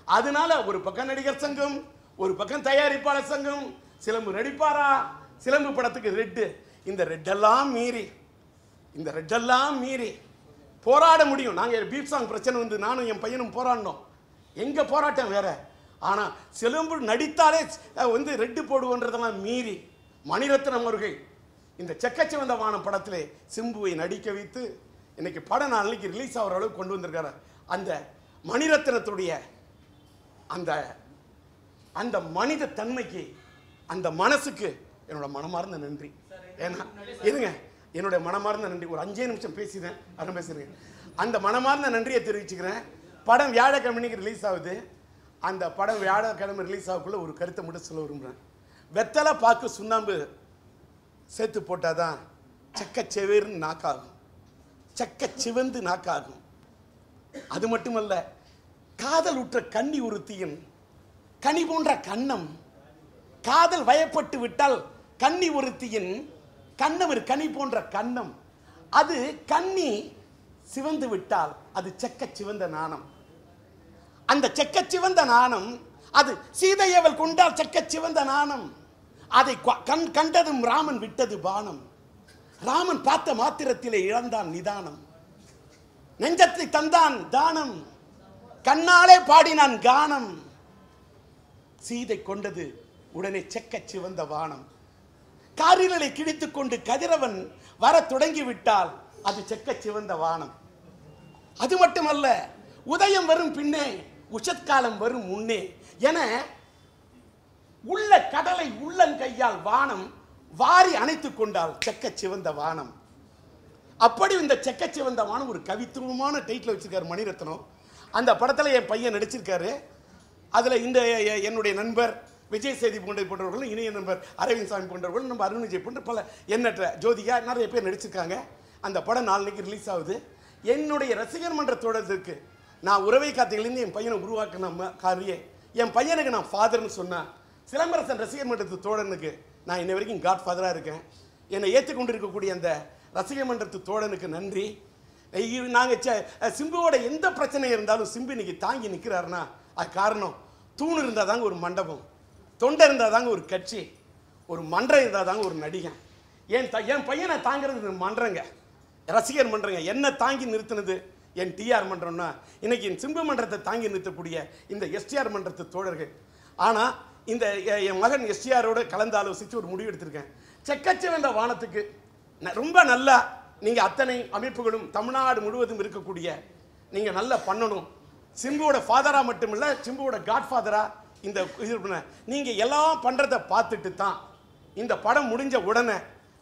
[SPEAKER 1] அதனால ஒரு பக்கம் நடிகர் சங்கம் ஒரு பக்கம் தயாரிப்பாளர் சங்கம் சிலம்பு நடிப்பாரா? சிலம்பு படத்துக்கு ரெட்டு இந்த ரெட்டெல்லாம் மீறி இந்த ரெட்டெல்லாம் மீறி போராட முடியும். நாங்கள் பீப் சாங் பிரச்சனை வந்து நானும் என் பையனும் போராடினோம். எங்கே போராட்டம் வேற? ஆனால் சிலம்பு நடித்தாலே வந்து ரெட்டு போடுவோன்றதெல்லாம் மீறி மணிரத்னம் அவர்கள் இந்த செக்கச்சிவந்த வானம் படத்திலே சிம்புவை நடிக்க வைத்து இன்னைக்கு படம் நாளைக்கு ரிலீஸ் ஆகிற அளவுக்கு கொண்டு வந்திருக்காரு. அந்த மணிரத்னத்துடைய அந்த அந்த மனித தன்மைக்கு அந்த மனசுக்கு என்னோட மனமார்ந்த நன்றி. ஏன்னா எதுங்க என்னுடைய மனமார்ந்த நன்றி. ஒரு அஞ்சே நிமிஷம் பேசினேன் அரை பேசுறேன் அந்த மனமார்ந்த நன்றியை தெரிவிச்சுக்கிறேன். படம் வியாழக்கிழமைக்கு ரிலீஸ் ஆகுது. அந்த படம் வியாழக்கிழமை ரிலீஸ் ஆகக்குள்ள ஒரு கருத்தை மட்டும் சொல்ல விரும்புகிறேன் வெத்தலை பாக்கு சுண்ணாம்பு சேர்த்து போட்டாதான் செக்க செவேர்னு நாக்காகும். செக்க சிவந்து நாக்காகும். அது மட்டுமல்ல காதல் உற்ற கன்னி ஒருத்தியின் கனி போன்ற கன்னம் காதல் வயப்பட்டு விட்டால் கன்னி ஒருத்தியின் கண்ணவர் கனி போன்ற கன்னம் அது கன்னி சிவந்து விட்டால் அது செக்க சிவந்த நாணம். அந்த செக்க சிவந்த நாணம் அது சீதையவள் கொண்டால் செக்க சிவந்த நாணம். அதை கண் கண்டதும் ராமன் விட்டது பானம். ராமன் பார்த்த மாத்திரத்திலே இழந்தான் நிதானம். நெஞ்சத்தை தந்தான் தானம். கண்ணாலே பாடினான் கானம். சீதை கொண்டது உடனே செக்க சிவந்த வானம். காரிலே கிழித்து கொண்டு கதிரவன் வரத் தொடங்கி விட்டால் அது செக்க சிவந்த வானம். அது மட்டுமல்ல உதயம் வரும் பின்னே உஷத்காலம் வரும் முன்னே என உள்ள கடலை உள்ளங்கையால் வானம் வாரி அணைத்துக் கொண்டால் செக்க சிவந்த வானம். அப்படி இந்த செக்க சிவந்த வானம் ஒரு கவித்துவமான டைட்டில் வச்சிருக்காரு மணிரத்னம். அந்த படத்தில் என் பையன் நடிச்சிருக்காரு. அதில் இந்த என்னுடைய நண்பர் விஜய் சேதி போன்ற போன்றவர்கள் இணைய நண்பர் அரவிந்த் சாமி போன்றவர்கள் நம்ம அருண் விஜய் போன்ற பல எண்ணற்ற ஜோதிகா நிறைய பேர் நடிச்சிருக்காங்க. அந்த படம் நாளைக்கு ரிலீஸ் ஆகுது. என்னுடைய ரசிகர் மன்ற தொடர்றதுக்கு நான் உறவை காத்தையிலேருந்து என் பையனை உருவாக்கின காரியே என் பையனுக்கு நான் ஃபாதர்னு சொன்னேன் சிலம்பரசன் ரசிகர் மன்றத்து தோழனுக்கு நான் இன்ன வரைக்கும் காட் ஃபாதராக இருக்கேன். என்னை ஏற்றுக்கொண்டு இருக்கக்கூடிய அந்த ரசிகர் மன்றத்து தோழனுக்கு நன்றி. நாங்கள் சிம்புவோட எந்த பிரச்சனை இருந்தாலும் சிம்பு இன்னைக்கு தாங்கி நிற்கிறாருன்னா அது காரணம். தூண் இருந்தால் தாங்க ஒரு மண்டபம். தொண்டை இருந்தால் தாங்க ஒரு கட்சி. ஒரு மன்றம் இருந்தால் தாங்க ஒரு நடிகன். என் த என் பையனை தாங்கிறது மன்றங்க. ரசிகர் மன்றங்க. என்ன தாங்கி நிறுத்தினது என் டிஆர் மன்றம்னா இன்னைக்கு என் சிம்பு மன்றத்தை தாங்கி நிறுத்தக்கூடிய இந்த எஸ்டிஆர் மன்றத்து தோழர்கள். ஆனால் இந்த என் மகன் எஸ்டிஆரோட கலந்து ஆலோசித்து ஒரு முடிவு எடுத்திருக்கேன். செக்கச்சிவந்த வானத்துக்கு ந- ரொம்ப நல்லா நீங்கள் அத்தனை அமைப்புகளும் தமிழ்நாடு முழுவதும் இருக்கக்கூடிய நீங்கள் நல்லா பண்ணணும். சிம்புவோட ஃபாதராக மட்டுமில்ல சிம்புவோட காட் ஃபாதரா இந்த இது நீங்கள் எல்லாம் பண்ணுறதை பார்த்துட்டு தான் இந்த படம் முடிஞ்ச உடனே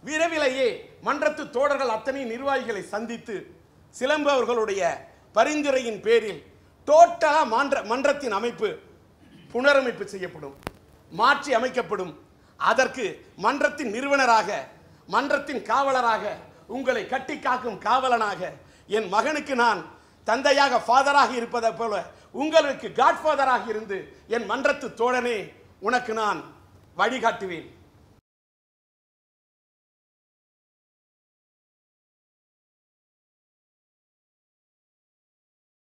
[SPEAKER 1] விரைவிலேயே மன்றத்து தோழர்கள் அத்தனை நிர்வாகிகளை சந்தித்து சிலம்பு அவர்களுடைய பரிந்துரையின் பேரில் டோட்டலாக மன்ற மன்றத்தின் அமைப்பு புனரமைப்பு செய்யப்படும் மாற்றி அமைக்கப்படும். அதற்கு மன்றத்தின் நிறுவனராக மன்றத்தின் காவலராக உங்களை கட்டி காக்கும் காவலனாக என் மகனுக்கு நான் தந்தையாக ஃபாதராக இருப்பதை போல உங்களுக்கு காட்ஃபாதராக இருந்து என் மன்றத்து தோழனே உனக்கு நான் வழிகாட்டுவேன்.